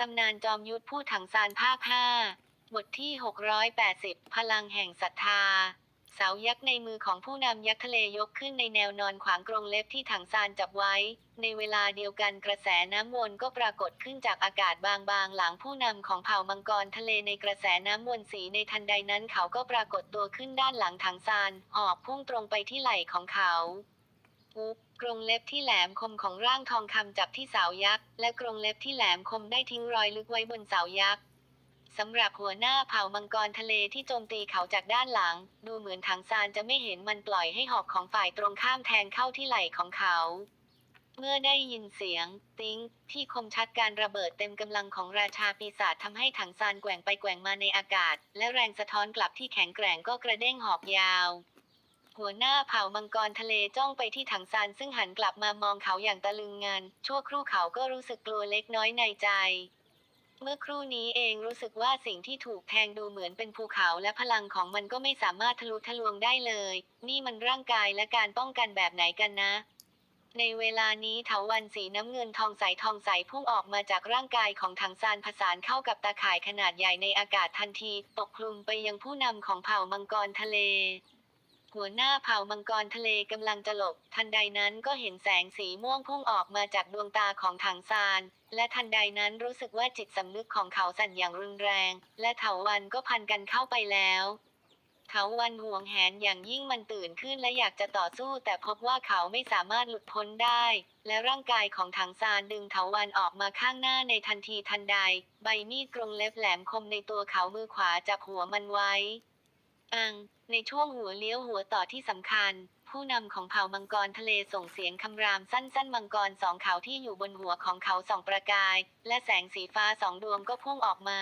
ตำนานจอมยุทธผู้ถังซานภาค5บทที่ 680 พลังแห่งศรัทธา เสายักษ์ในมือของผู้นำยักษ์ทะเลยกขึ้นในแนวนอนขวางกรงเล็บที่ถังซานจับไว้ ในเวลาเดียวกันกระแสน้ำวนก็ปรากฏขึ้นจากอากาศบางๆ หลังผู้นำของเผ่ามังกรทะเลในกระแสน้ำวนสีในทันใดนั้นเขาก็ปรากฏตัวขึ้นด้านหลังถังซานหอกพุ่งตรงไปที่ไหล่ของเขาปุ๊บ กรงเล็บที่แหลมคมของร่างทองคำจับที่เสายักษ์ และกรงเล็บที่แหลมคมได้ทิ้งรอยลึกไว้บนเสายักษ์สำหรับหัวหน้าเผ่ามังกรทะเลที่โจมตีเขาจากด้านหลัง ดูเหมือนถังซานจะไม่เห็นมันปล่อยให้หอกของฝ่ายตรงข้ามแทงเข้าที่ไหล่ของเขา เมื่อได้ยินเสียง ติ้ง ที่คมชัดการระเบิดเต็มกำลังของราชาปีศาจทำให้ถังซานแกว่งไปแกว่งมาในอากาศ และแรงสะท้อนกลับที่แข็งแกร่งก็กระเด้งหอกยาว หัวหน้าเผ่ามังกรทะเลจ้องไปที่ถังซานซึ่งหันกลับมามองเขาอย่างตะลึงงานชั่วครู่เขาก็รู้สึกกลัวเล็กน้อยในใจ เมื่อครู่นี้เองรู้สึกว่าสิ่งที่ถูกแทงดูเหมือนเป็นภูเขาและพลังของมันก็ไม่สามารถทะลุทะลวงได้เลย นี่มันร่างกายและการป้องกันแบบไหนกันนะในเวลานี้เถาวันสีน้ำเงินทองใสทองใสพุ่งออกมาจากร่างกายของถังซานผสานเข้ากับตาข่ายขนาดใหญ่ในอากาศทันที ปกคลุมไปยังผู้นำของเผ่ามังกรทะเล หัวหน้าเผ่ามังกรทะเลกำลังจะหลบ ทันใดนั้นก็เห็นแสงสีม่วงพุ่งออกมาจากดวงตาของถังซาน และทันใดนั้นรู้สึกว่าจิตสำนึกของเขาสั่นอย่างรุนแรง และเถาวันก็พันกันเข้าไปแล้วเถาวันห่วงแหนอย่างยิ่งมันตื่นขึ้นและอยากจะต่อสู้แต่พบว่าเขาไม่สามารถหลุดพ้นได้ และร่างกายของถังซานดึงเถาวันออกมาข้างหน้าในทันทีทันใด ใบมีดกรงเล็บแหลมคมในตัวเขามือขวาจับหัวมันไว้ อัง ในช่วงหัวเลี้ยวหัวต่อที่สำคัญ ผู้นำของเผ่ามังกรทะเลส่งเสียงคำรามสั้นๆ มังกรสองเขาที่อยู่บนหัวของเขาสองประกาย และแสงสีฟ้าสองดวงก็พุ่งออกมา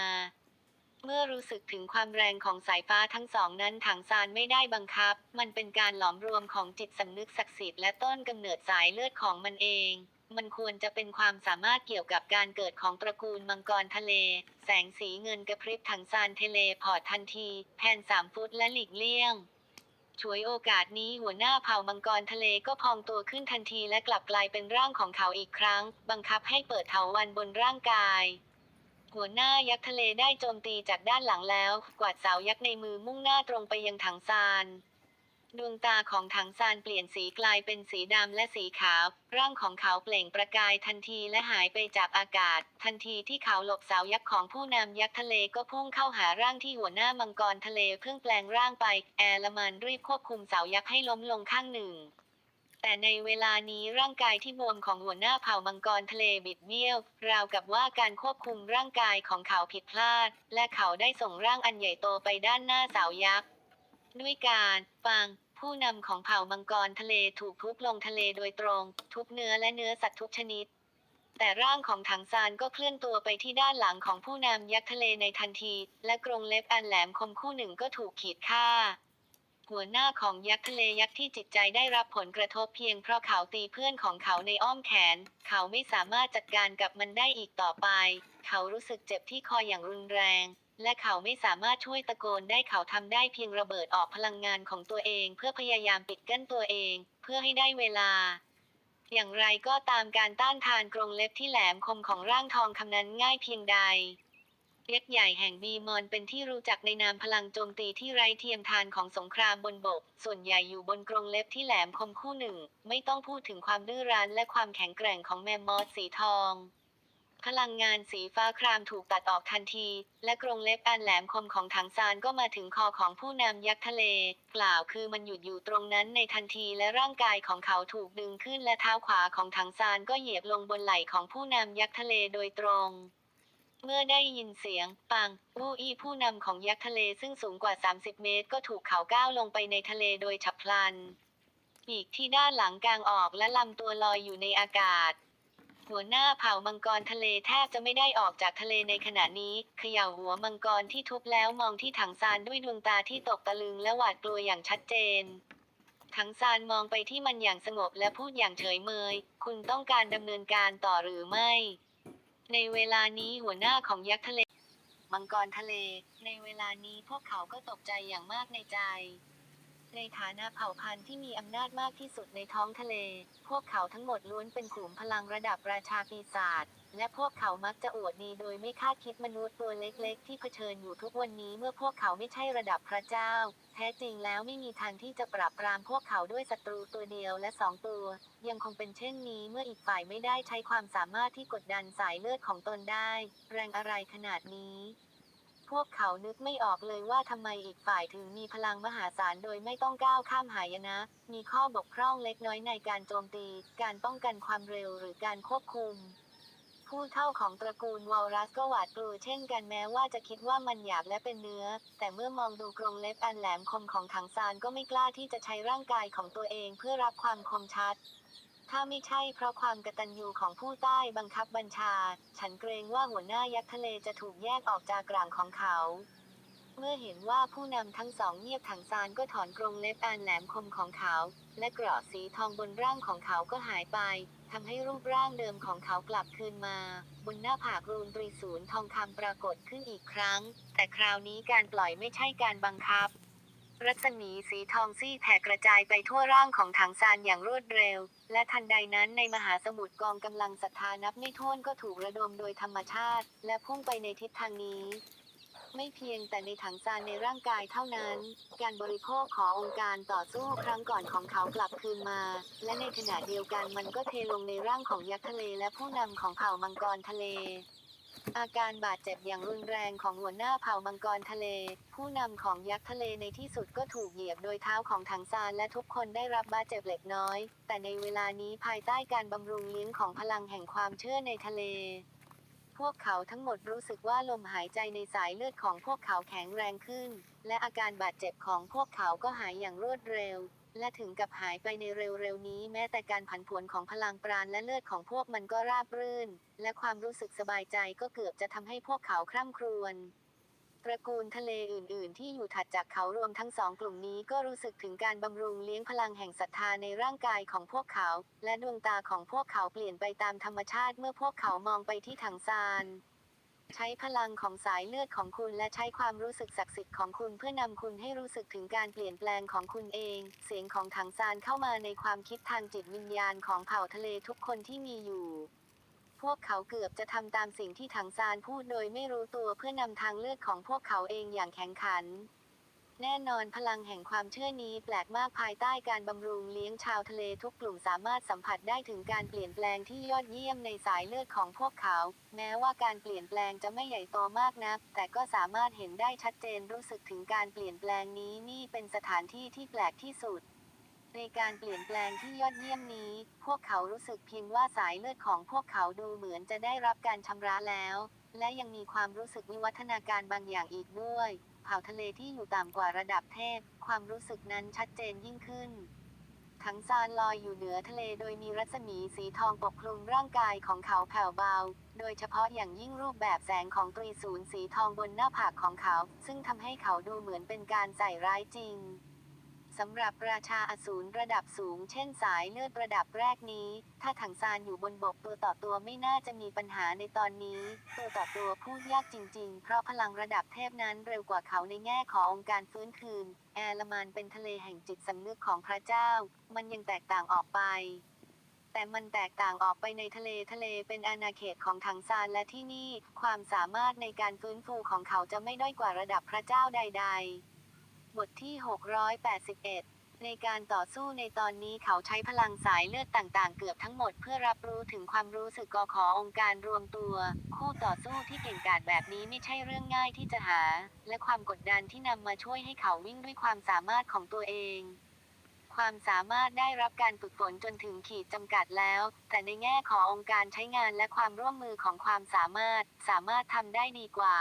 เมื่อรู้สึกถึงความแรงของสายฟ้าทั้งสองนั้นถังซานไม่ได้บังคับ มันเป็นการหลอมรวมของจิตสำนึกศักดิ์สิทธิ์และต้นกำเนิดสายเลือดของมันเอง มันควรจะเป็นความสามารถเกี่ยวกับการเกิดของตระกูลมังกรทะเล แสงสีเงินกระพริบถังซานเทเลพอร์ตทันที แผ่นสามฟุตและหลีกเลี่ยงช่วยโอกาสนี้หัวหน้าเผ่ามังกรทะเลก็พองตัวขึ้นทันทีและกลับกลายเป็นร่างของเขาอีกครั้ง บังคับให้เปิดเถาวันบนร่างกาย หัวหน้ายักษ์ทะเลได้โจมตีจากด้านหลังแล้ว กวาดเสายักษ์ในมือมุ่งหน้าตรงไปยังถังซาน ดวงตาของถังซานเปลี่ยนสีกลายเป็นสีดำและสีขาว ร่างของเขาเปล่งประกายทันทีและหายไปจากอากาศ ทันทีที่เขาหลบเสายักษ์ของผู้นำยักษ์ทะเลก็พุ่งเข้าหาร่างที่หัวหน้ามังกรทะเลเพิ่งแปลงร่างไป แอร์ลมันรีบควบคุมเสายักษ์ให้ล้มลงข้างหนึ่งแต่ในเวลานี้ร่างกายที่บวมของหัวหน้าเผ่ามังกรทะเลบิดเบี้ยว ราวกับว่าการควบคุมร่างกายของเขาผิดพลาด และเขาได้ส่งร่างอันใหญ่โตไปด้านหน้าเสายักษ์ ด้วยการฟังผู้นำของเผ่ามังกรทะเลถูกทุบลงทะเลโดยตรง ทุบเนื้อและเนื้อสัตว์ทุกชนิด แต่ร่างของถังซานก็เคลื่อนตัวไปที่ด้านหลังของผู้นำยักษ์ทะเลในทันที และกรงเล็บอันแหลมคมคู่หนึ่งก็ถูกขีดฆ่า หัวหน้าของยักษ์ทะเลยักษ์ที่จิตใจได้รับผลกระทบเพียงเพราะเขาตีเพื่อนของเขาในอ้อมแขน เขาไม่สามารถจัดการกับมันได้อีกต่อไป เขารู้สึกเจ็บที่คออย่างรุนแรง และเขาไม่สามารถช่วยตะโกนได้เขาทำได้เพียงระเบิดออกพลังงานของตัวเอง เพื่อพยายามปิดกั้นตัวเอง เพื่อให้ได้เวลา อย่างไรก็ตามการต้านทานกรงเล็บที่แหลมคมของร่างทองคำนั้นง่ายเพียงใดยักใหญ่แห่งบีมอนเป็นที่รู้จักในนามพลังโจมตีที่ไร้เทียมทานของสงครามบนบก ส่วนใหญ่อยู่บนกรงเล็บที่แหลมคมคู่หนึ่ง ไม่ต้องพูดถึงความดื้อรั้นและความแข็งแกร่งของแมมมอสสีทอง พลังงานสีฟ้าครามถูกตัดออกทันที และกรงเล็บอันแหลมคมของถังซานก็มาถึงคอของผู้นำยักษ์ทะเล กล่าวคือมันหยุดอยู่ตรงนั้นในทันทีและร่างกายของเขาถูกดึงขึ้นและเท้าขวาของถังซานก็เหยียบลงบนไหล่ของผู้นำยักษ์ทะเลโดยตรงเมื่อได้ยินเสียง ปังวูอี้ผู้นำของยักษ์ทะเลซึ่งสูงกว่า 30 เมตร ก็ถูกเขาก้าวลงไปในทะเลโดยฉับพลันปีกที่ด้านหลังกลางออกและลำตัวลอยอยู่ในอากาศ หัวหน้าเผ่ามังกรทะเลแทบจะไม่ได้ออกจากทะเลในขณะนี้เขย่าหัวมังกรที่ทุบแล้วมองที่ถังซานด้วยดวงตาที่ตกตะลึงและหวาดกลัวอย่างชัดเจน ถังซานมองไปที่มันอย่างสงบและพูดอย่างเฉยเมย คุณต้องการดำเนินการต่อหรือไม่ ในเวลานี้หัวหน้าของยักษ์ทะเล มังกรทะเล ในเวลานี้พวกเขาก็ตกใจอย่างมากในใจ ในฐานะเผ่าพันธุ์ที่มีอำนาจมากที่สุดในท้องทะเล พวกเขาทั้งหมดล้วนเป็นขุมพลังระดับราชาปีศาจ และพวกเขามักจะอวดดีโดยไม่คาดคิดมนุษย์ตัวเล็กๆ ที่เผชิญอยู่ทุกวันนี้เมื่อพวกเขาไม่ใช่ระดับพระเจ้า แท้จริงแล้วไม่มีทางที่จะปราบปรามพวกเขาด้วยศัตรูตัวเดียวและสองตัว ยังคงเป็นเช่นนี้เมื่ออีกฝ่ายไม่ได้ใช้ความสามารถที่กดดันสายเลือดของตนได้ แรงอะไรขนาดนี้ พวกเขานึกไม่ออกเลยว่าทำไมอีกฝ่ายถึงมีพลังมหาศาลโดยไม่ต้องก้าวข้ามหายนะ มีข้อบกพร่องเล็กน้อยในการโจมตี การป้องกันความเร็วหรือการควบคุม ผู้เท่าของตระกูลวอลรัสก็หวาดกลัวเช่นกันแม้ว่าจะคิดว่ามันหยาบและเป็นเนื้อ แต่เมื่อมองดูกรงเล็บอันแหลมคมของถังซานก็ไม่กล้าที่จะใช้ร่างกายของตัวเองเพื่อรับความคมชัด ถ้าไม่ใช่เพราะความกตัญญูของผู้ใต้บังคับบัญชา ฉันเกรงว่าหัวหน้ายักษ์ทะเลจะถูกแยกออกจากกลางของเขา เมื่อเห็นว่าผู้นำทั้งสองเงียบถังซานก็ถอนกรงเล็บอันแหลมคมของเขา และเกราะสีทองบนร่างของเขาก็หายไปทำให้รูปร่างเดิมของเขากลับคืนมา บนหน้าผากรูนตรีศูนย์ทองคำปรากฏขึ้นอีกครั้ง แต่คราวนี้การปล่อยไม่ใช่การบังคับ รัศมีสีทองซี่แผ่กระจายไปทั่วร่างของถังซานอย่างรวดเร็ว และทันใดนั้นในมหาสมุทรกองกำลังศรัทธานับไม่ถ้วนก็ถูกระดมโดยธรรมชาติ และพุ่งไปในทิศทางนี้ ไม่เพียงแต่ในถังซานในร่างกายเท่านั้น การบริโภคขององค์การต่อสู้ครั้งก่อนของเขากลับคืนมา และในขณะเดียวกันมันก็เทลงในร่างของยักษ์ทะเลและผู้นำของเผ่ามังกรทะเล อาการบาดเจ็บอย่างรุนแรงของหัวหน้าเผ่ามังกรทะเล ผู้นำของยักษ์ทะเลในที่สุดก็ถูกเหยียบโดยเท้าของถังซานและทุกคนได้รับบาดเจ็บเล็กน้อย แต่ในเวลานี้ภายใต้การบำรุงเลี้ยงของพลังแห่งความเชื่อในทะเล พวกเขาทั้งหมดรู้สึกว่าลมหายใจในสายเลือดของพวกเขาแข็งแรงขึ้น และอาการบาดเจ็บของพวกเขาก็หายอย่างรวดเร็ว และถึงกับหายไปในเร็วๆนี้แม้แต่การผันผวนของพลังปราณและเลือดของพวกมันก็ราบรื่น และความรู้สึกสบายใจก็เกือบจะทำให้พวกเขาคร่ำครวญตระกูลทะเลอื่น ๆ ที่อยู่ถัดจากเขารวมทั้งสองกลุ่มนี้ก็รู้สึกถึงการบำรุงเลี้ยงพลังแห่งศรัทธาในร่างกายของพวกเขา และดวงตาของพวกเขาเปลี่ยนไปตามธรรมชาติเมื่อพวกเขามองไปที่ถังซาน ใช้พลังของสายเลือดของคุณและใช้ความรู้สึกศักดิ์สิทธิ์ของคุณเพื่อนำคุณให้รู้สึกถึงการเปลี่ยนแปลงของคุณเอง เสียงของถังซานเข้ามาในความคิดทางจิตวิญญาณของเผ่าทะเลทุกคนที่มีอยู่ พวกเขาเกือบจะทำตามสิ่งที่ถังซานพูดโดยไม่รู้ตัวเพื่อนำทางเลือดของพวกเขาเองอย่างแข็งขัน แน่นอนพลังแห่งความเชื่อนี้แปลกมากภายใต้การบำรุงเลี้ยงชาวทะเลทุกกลุ่มสามารถสัมผัสได้ถึงการเปลี่ยนแปลงที่ยอดเยี่ยมในสายเลือดของพวกเขา แม้ว่าการเปลี่ยนแปลงจะไม่ใหญ่โตมากนัก แต่ก็สามารถเห็นได้ชัดเจนรู้สึกถึงการเปลี่ยนแปลงนี้นี่เป็นสถานที่ที่แปลกที่สุด ในการเปลี่ยนแปลงที่ยอดเยี่ยมนี้ พวกเขารู้สึกเพียงว่าสายเลือดของพวกเขาดูเหมือนจะได้รับการชำระแล้ว และยังมีความรู้สึกวิวัฒนาการบางอย่างอีกด้วย เผ่าทะเลที่อยู่ต่ำกว่าระดับเทพ ความรู้สึกนั้นชัดเจนยิ่งขึ้น ทั้งซานลอยอยู่เหนือทะเลโดยมีรัศมีสีทองปกคลุมร่างกายของเขาแผ่วเบา โดยเฉพาะอย่างยิ่งรูปแบบแสงของตรีศูนย์สีทองบนหน้าผากของเขา ซึ่งทำให้เขาดูเหมือนเป็นการใส่ร้ายจริง สำหรับราชาอสูรระดับสูง เช่นสายเลือดระดับแรกนี้ ถ้าถังซานอยู่บนบกตัวต่อตัวไม่น่าจะมีปัญหาในตอนนี้ ตัวต่อตัวพูดยากจริง ๆ เพราะพลังระดับเทพนั้นเร็วกว่าเขาในแง่ขององค์การฟื้นคืน แอลมานเป็นทะเลแห่งจิตสำนึกของพระเจ้า มันยังแตกต่างออกไปแต่มันแตกต่างออกไปในทะเลทะเลเป็นอาณาเขตของถังซานและที่นี่ ความสามารถในการฟื้นฟูของเขาจะไม่ด้อยกว่าระดับพระเจ้าใด ๆ บทที่ 681 ในการต่อสู้ในตอนนี้เขาใช้พลังสายเลือดต่างๆ เกือบทั้งหมดเพื่อรับรู้ถึงความรู้สึกกอขอองค์การรวมตัว คู่ต่อสู้ที่เก่งกาจแบบนี้ไม่ใช่เรื่องง่ายที่จะหา และความกดดันที่นำมาช่วยให้เขาวิ่งด้วยความสามารถของตัวเองความสามารถได้รับการฝึกฝนจนถึงขีดจำกัดแล้ว แต่ในแง่ขององค์การใช้งานและความร่วมมือของความสามารถ สามารถทำได้ดีกว่า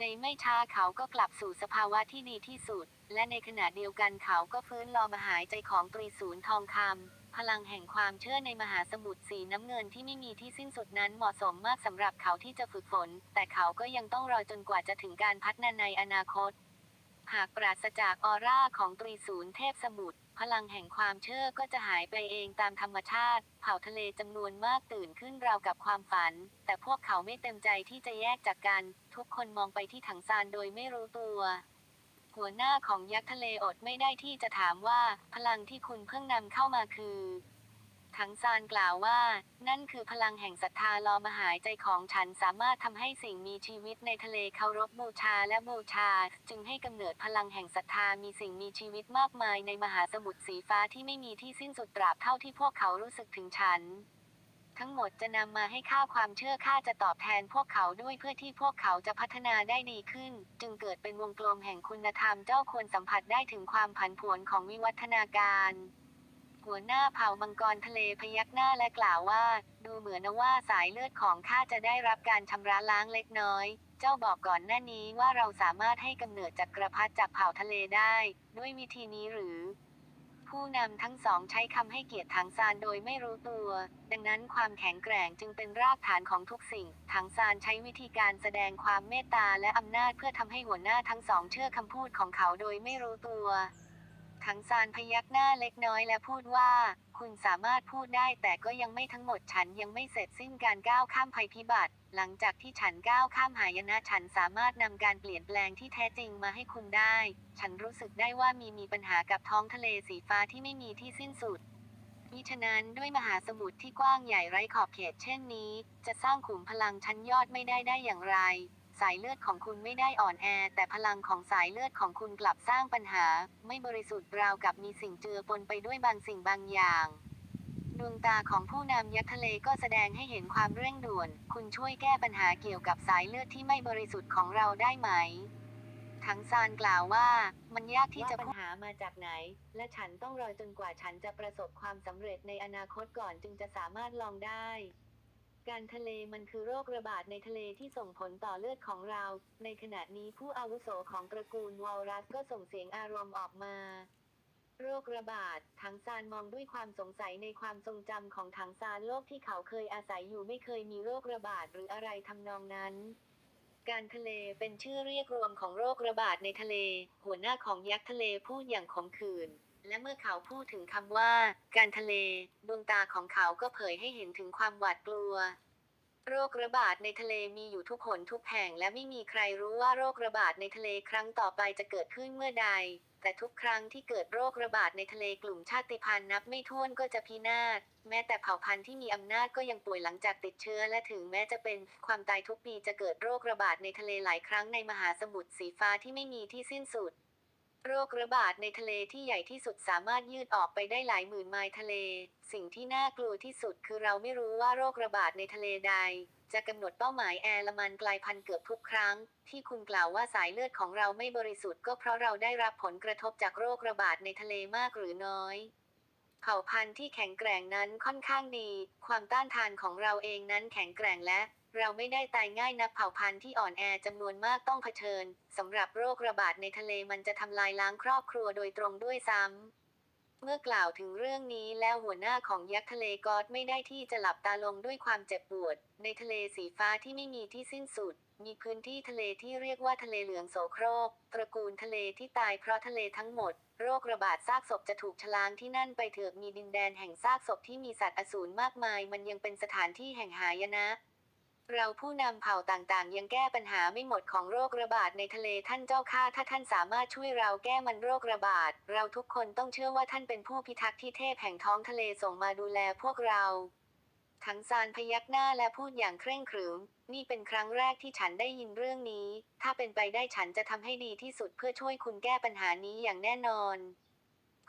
ในไม่ช้าเขาก็กลับสู่สภาวะที่ดีที่สุด และในขณะเดียวกันเขาก็ฟื้นลอมหายใจของตรีศูนย์ทองคำพลังแห่งความเชื่อในมหาสมุทรสีน้ำเงินที่ไม่มีที่สิ้นสุดนั้นเหมาะสมมากสำหรับเขาที่จะฝึกฝน แต่เขาก็ยังต้องรอจนกว่าจะถึงการพัฒนาในอนาคต หากปราศจากออร่าของตรีศูนย์เทพสมุทร พลังแห่งความเชื่อก็จะหายไปเองตามธรรมชาติ เผ่าทะเลจำนวนมากตื่นขึ้นราวกับความฝัน แต่พวกเขาไม่เต็มใจที่จะแยกจากกัน ทุกคนมองไปที่ถังซานโดยไม่รู้ตัว หัวหน้าของยักษ์ทะเลอดไม่ได้ที่จะถามว่า พลังที่คุณเพิ่งนำเข้ามาคือ ถังซานกล่าวว่า นั่นคือพลังแห่งศรัทธาลอมหายใจของฉันสามารถทำให้สิ่งมีชีวิตในทะเลเคารพบูชาและบูชา จึงให้กำเนิดพลังแห่งศรัทธามีสิ่งมีชีวิตมากมายในมหาสมุทรสีฟ้าที่ไม่มีที่สิ้นสุดตราบเท่าที่พวกเขารู้สึกถึงฉัน ทั้งหมดจะนำมาให้ค่าความเชื่อข้าจะตอบแทนพวกเขาด้วยเพื่อที่พวกเขาจะพัฒนาได้ดีขึ้น จึงเกิดเป็นวงกลมแห่งคุณธรรมเจ้าควรสัมผัสได้ถึงความผันผวนของวิวัฒนาการ หัวหน้าเผ่ามังกรทะเลพยักหน้าและกล่าวว่า ดูเหมือนว่าสายเลือดของข้าจะได้รับการชำระล้างเล็กน้อย เจ้าบอกก่อนหน้านี้ว่าเราสามารถให้กำเนิดจักรพรรดิจากเผ่าทะเลได้ ด้วยวิธีนี้หรือ ผู้นำทั้งสองใช้คำให้เกียรติถังซานโดยไม่รู้ตัว ดังนั้นความแข็งแกร่งจึงเป็นรากฐานของทุกสิ่งถังซานใช้วิธีการแสดงความเมตตาและอำนาจเพื่อทำให้หัวหน้าทั้งสองเชื่อคำพูดของเขาโดยไม่รู้ตัว ถังซานพยักหน้าเล็กน้อยและพูดว่า คุณสามารถพูดได้แต่ก็ยังไม่ทั้งหมดฉันยังไม่เสร็จสิ้นการก้าวข้ามภัยพิบัติ หลังจากที่ฉันก้าวข้ามหายนะฉันสามารถนำการเปลี่ยนแปลงที่แท้จริงมาให้คุณได้ ฉันรู้สึกได้ว่ามีมีปัญหากับท้องทะเลสีฟ้าที่ไม่มีที่สิ้นสุดมิฉะนั้นด้วยมหาสมุทรที่กว้างใหญ่ไร้ขอบเขตเช่นนี้ จะสร้างขุมพลังชั้นยอดไม่ได้ได้อย่างไร สายเลือดของคุณไม่ได้อ่อนแอ แต่พลังของสายเลือดของคุณกลับสร้างปัญหา ไม่บริสุทธิ์ราวกับมีสิ่งเจือปนไปด้วยบางสิ่งบางอย่างดวงตาของผู้นำยักษ์ทะเลก็แสดงให้เห็นความเร่งด่วน คุณช่วยแก้ปัญหาเกี่ยวกับสายเลือดที่ไม่บริสุทธิ์ของเราได้ไหม ทั้งซานกล่าวว่า มันยากที่จะปัญหามาจากไหน และฉันต้องรอจนกว่าฉันจะประสบความสำเร็จในอนาคตก่อนจึงจะสามารถลองได้ การทะเลมันคือโรคระบาดในทะเลที่ส่งผลต่อเลือดของเรา ในขณะนี้ผู้อาวุโสของตระกูลวอลรัสก็ส่งเสียงอารมณ์ออกมา โรคระบาด ถังซานมองด้วยความสงสัยในความทรงจำของถังซานโลกที่เขาเคยอาศัยอยู่ไม่เคยมีโรคระบาดหรืออะไรทำนองนั้นการทะเลเป็นชื่อเรียกรวมของโรคระบาดในทะเล หัวหน้าของยักษ์ทะเลพูดอย่างขมขื่น และเมื่อเขาพูดถึงคำว่า การทะเล ดวงตาของเขาก็เผยให้เห็นถึงความหวาดกลัว โรคระบาดในทะเลมีอยู่ทุกหนทุกแห่งและไม่มีใครรู้ว่าโรคระบาดในทะเลครั้งต่อไปจะเกิดขึ้นเมื่อใด แต่ทุกครั้งที่เกิดโรคระบาดในทะเลกลุ่มชาติพันธุ์นับไม่ถ้วนก็จะพินาศ แม้แต่เผ่าพันธุ์ที่มีอำนาจก็ยังป่วยหลังจากติดเชื้อ และถึงแม้จะเป็นความตายทุกปีจะเกิดโรคระบาดในทะเลหลายครั้งในมหาสมุทรสีฟ้าที่ไม่มีที่สิ้นสุด โรคระบาดในทะเลที่ใหญ่ที่สุดสามารถยืดออกไปได้หลายหมื่นไมล์ทะเล สิ่งที่น่ากลัวที่สุดคือเราไม่รู้ว่าโรคระบาดในทะเลใด จะกำหนดเป้าหมายแอร์ละมันกลายพันธุ์เกือบทุกครั้ง ที่คุณกล่าวว่าสายเลือดของเราไม่บริสุทธิ์ก็เพราะเราได้รับผลกระทบจากโรคระบาดในทะเลมากหรือน้อยเผ่าพันธุ์ที่แข็งแกร่งนั้นค่อนข้างดี ความต้านทานของเราเองนั้นแข็งแกร่งและ เราไม่ได้ตายง่ายนักเผ่าพันธุ์ที่อ่อนแอจำนวนมากต้องเผชิญสำหรับโรคระบาดในทะเลมันจะทำลายล้างครอบครัวโดยตรงด้วยซ้ำ เมื่อกล่าวถึงเรื่องนี้แล้วหัวหน้าของยักษ์ทะเลกอดไม่ได้ที่จะหลับตาลงด้วยความเจ็บปวด ในทะเลสีฟ้าที่ไม่มีที่สิ้นสุด มีพื้นที่ทะเลที่เรียกว่าทะเลเหลืองโสโครก ตระกูลทะเลที่ตายเพราะทะเลทั้งหมด โรคระบาดซากศพจะถูกชลางที่นั่นไปเถือกมีดินแดนแห่งซากศพที่มีสัตว์อสูรมากมาย มันยังเป็นสถานที่แห่งหายนะ เราผู้นำเผ่าต่างๆ ยังแก้ปัญหาไม่หมดของโรคระบาดในทะเลท่านเจ้าข้าถ้าท่านสามารถช่วยเราแก้มันโรคระบาด เราทุกคนต้องเชื่อว่าท่านเป็นผู้พิทักษ์ที่เทพแห่งท้องทะเลส่งมาดูแลพวกเรา ทั้งซานพยักหน้าและพูดอย่างเคร่งขรึม นี่เป็นครั้งแรกที่ฉันได้ยินเรื่องนี้ ถ้าเป็นไปได้ฉันจะทำให้ดีที่สุดเพื่อช่วยคุณแก้ปัญหานี้อย่างแน่นอน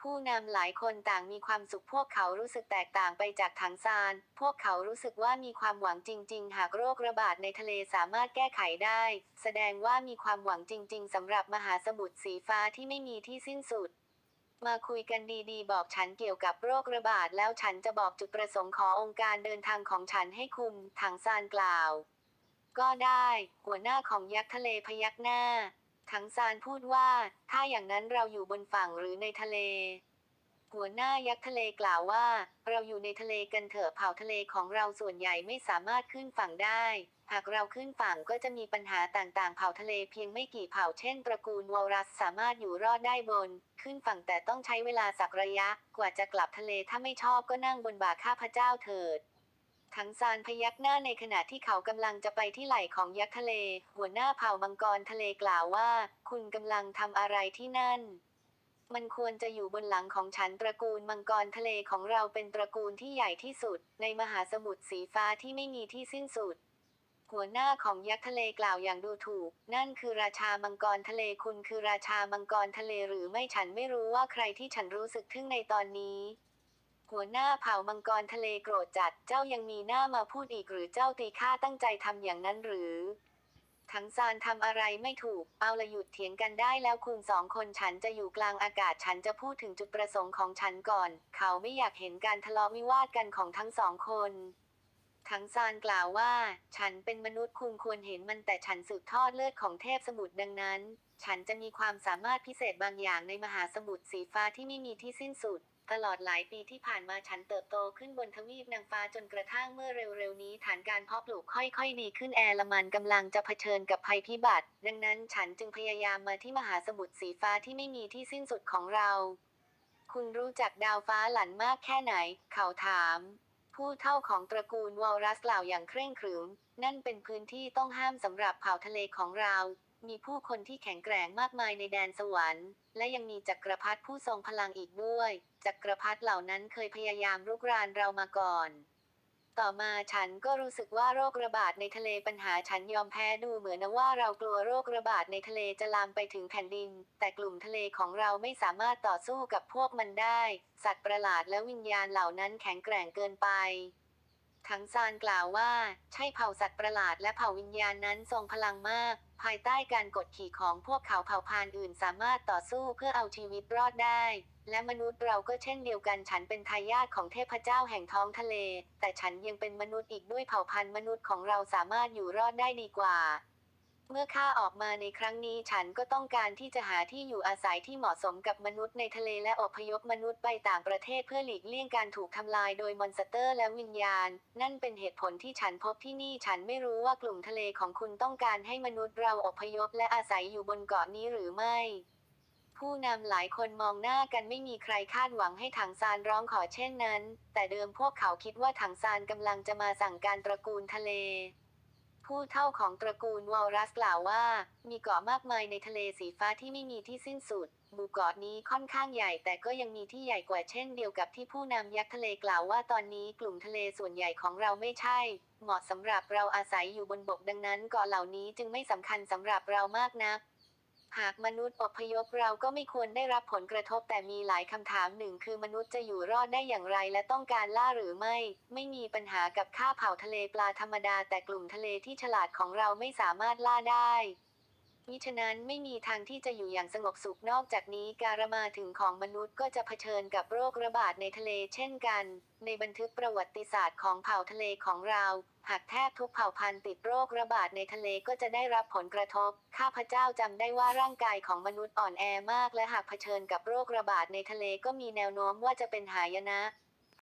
ผู้นำหลายคนต่างมีความสุขพวกเขารู้สึกแตกต่างไปจากถังซาน พวกเขารู้สึกว่ามีความหวังจริง ๆ หากโรคระบาดในทะเลสามารถแก้ไขได้ แสดงว่ามีความหวังจริง ๆสำหรับมหาสมุทรสีฟ้าที่ไม่มีที่สิ้นสุด มาคุยกันดีๆ บอกฉันเกี่ยวกับโรคระบาดแล้วฉันจะบอกจุดประสงค์ขององค์การเดินทางของฉันให้คุณถังซานกล่าว ก็ได้ หัวหน้าของยักษ์ทะเลพยักหน้า ถังซานพูดว่า ถ้าอย่างนั้นเราอยู่บนฝั่งหรือในทะเล หัวหน้ายักษ์ทะเลกล่าวว่า เราอยู่ในทะเลกันเถอะเผ่าทะเลของเราส่วนใหญ่ไม่สามารถขึ้นฝั่งได้ หากเราขึ้นฝั่งก็จะมีปัญหาต่างๆ เผ่าทะเลเพียงไม่กี่เผ่าเช่นตระกูลวอลรัสสามารถอยู่รอดได้บน ขึ้นฝั่งแต่ต้องใช้เวลาสักระยะ กว่าจะกลับทะเลถ้าไม่ชอบก็นั่งบนบ่าข้าพเจ้าเถิด ถังซานพยักหน้าในขณะที่เขากำลังจะไปที่ไหล่ของยักษ์ทะเล หัวหน้าเผ่ามังกรทะเลกล่าวว่า คุณกำลังทำอะไรที่นั่น มันควรจะอยู่บนหลังของฉันตระกูลมังกรทะเลของเราเป็นตระกูลที่ใหญ่ที่สุด ในมหาสมุทรสีฟ้าที่ไม่มีที่สิ้นสุด หัวหน้าของยักษ์ทะเลกล่าวอย่างดูถูก นั่นคือราชามังกรทะเลคุณคือราชามังกรทะเลหรือไม่ฉันไม่รู้ว่าใครที่ฉันรู้สึกทึ่งในตอนนี้ หัวหน้าเผ่ามังกรทะเลโกรธจัด เจ้ายังมีหน้ามาพูดอีกหรือเจ้าตีข้าตั้งใจทำอย่างนั้นหรือทั้งซานทำอะไรไม่ถูก เอาละหยุดเถียงกันได้แล้วคุณสองคนฉันจะอยู่กลางอากาศฉันจะพูดถึงจุดประสงค์ของฉันก่อน เขาไม่อยากเห็นการทะเลาะวิวาทกันของทั้งสองคนทั้งซานกล่าวว่า ฉันเป็นมนุษย์คุณควรเห็นมันแต่ฉันสืบทอดเลือดของเทพสมุทรดังนั้น ฉันจะมีความสามารถพิเศษบางอย่างในมหาสมุทรสีฟ้าที่ไม่มีที่สิ้นสุด ตลอดหลายปีที่ผ่านมาฉันเติบโตขึ้นบนทวีปนางฟ้าจนกระทั่งเมื่อเร็วๆนี้ ฐานการเพาะปลูกค่อยๆดีขึ้นแอร์ละมันกำลังจะเผชิญกับภัยพิบัติ ดังนั้นฉันจึงพยายามมาที่มหาสมุทรสีฟ้าที่ไม่มีที่สิ้นสุดของเรา คุณรู้จักดาวฟ้าหลันมากแค่ไหน เขาถาม ผู้เท่าของตระกูลวอลรัสกล่าวอย่างเคร่งขรึม นั่นเป็นพื้นที่ต้องห้ามสำหรับเผ่าทะเลของเรามีผู้คนที่แข็งแกร่งมากมายในแดนสวรรค์ และยังมีจักรพรรดิผู้ทรงพลังอีกด้วย จักรพรรดิเหล่านั้นเคยพยายามรุกรานเรามาก่อน ต่อมาฉันก็รู้สึกว่าโรคระบาดในทะเลปัญหาฉันยอมแพ้ดูเหมือนว่าเรากลัวโรคระบาดในทะเลจะลามไปถึงแผ่นดิน แต่กลุ่มทะเลของเราไม่สามารถต่อสู้กับพวกมันได้ สัตว์ประหลาดและวิญญาณเหล่านั้นแข็งแกร่งเกินไปทั้งซานกล่าวว่า ใช่เผ่าสัตว์ประหลาดและเผ่าวิญญาณนั้นทรงพลังมาก ภายใต้การกดขี่ของพวกเขาเผ่าพานอื่นสามารถต่อสู้เพื่อเอาชีวิตรอดได้ และมนุษย์เราก็เช่นเดียวกันฉันเป็นทายาทของเทพเจ้าแห่งท้องทะเล แต่ฉันยังเป็นมนุษย์อีกด้วยเผ่าพันธุ์มนุษย์ของเราสามารถอยู่รอดได้ดีกว่า เมื่อข้าออกมาในครั้งนี้ฉันก็ต้องการที่จะหาที่อยู่อาศัยที่เหมาะสมกับมนุษย์ในทะเลและอพยพมนุษย์ไปต่างประเทศเพื่อหลีกเลี่ยงการถูกทำลายโดยมอนสเตอร์และวิญญาณ นั่นเป็นเหตุผลที่ฉันพบที่นี่ฉันไม่รู้ว่ากลุ่มทะเลของคุณต้องการให้มนุษย์เราอพยพและอาศัยอยู่บนเกาะนี้หรือไม่ ผู้นำหลายคนมองหน้ากันไม่มีใครคาดหวังให้ถังซานร้องขอเช่นนั้น แต่เดิมพวกเขาคิดว่าถังซานกำลังจะมาสั่งการตระกูลทะเล ผู้เท่าของตระกูลวอลรัสกล่าวว่า มีเกาะมากมายในทะเลสีฟ้าที่ไม่มีที่สิ้นสุดหมู่เกาะนี้ค่อนข้างใหญ่แต่ก็ยังมีที่ใหญ่กว่าเช่นเดียวกับที่ผู้นำยักษ์ทะเลกล่าวว่าตอนนี้กลุ่มทะเลส่วนใหญ่ของเราไม่ใช่ เหมาะสำหรับเราอาศัยอยู่บนบกดังนั้นเกาะเหล่านี้จึงไม่สำคัญสำหรับเรามากนัก หากมนุษย์อพยพเราก็ไม่ควรได้รับผลกระทบแต่มีหลายคำถามหนึ่งคือมนุษย์จะอยู่รอดได้อย่างไรและต้องการล่าหรือไม่ ไม่มีปัญหากับค่าเผาทะเลปลาธรรมดาแต่กลุ่มทะเลที่ฉลาดของเราไม่สามารถล่าได้ มิฉะนั้นไม่มีทางที่จะอยู่อย่างสงบสุขนอกจากนี้การมาถึงของมนุษย์ก็จะเผชิญกับโรคระบาดในทะเลเช่นกัน ในบันทึกประวัติศาสตร์ของเผ่าทะเลของเรา หากแทบทุกเผ่าพันธุ์ติดโรคระบาดในทะเลก็จะได้รับผลกระทบ ข้าพเจ้าจำได้ว่าร่างกายของมนุษย์อ่อนแอมาก และหากเผชิญกับโรคระบาดในทะเลก็มีแนวโน้มว่าจะเป็นหายนะ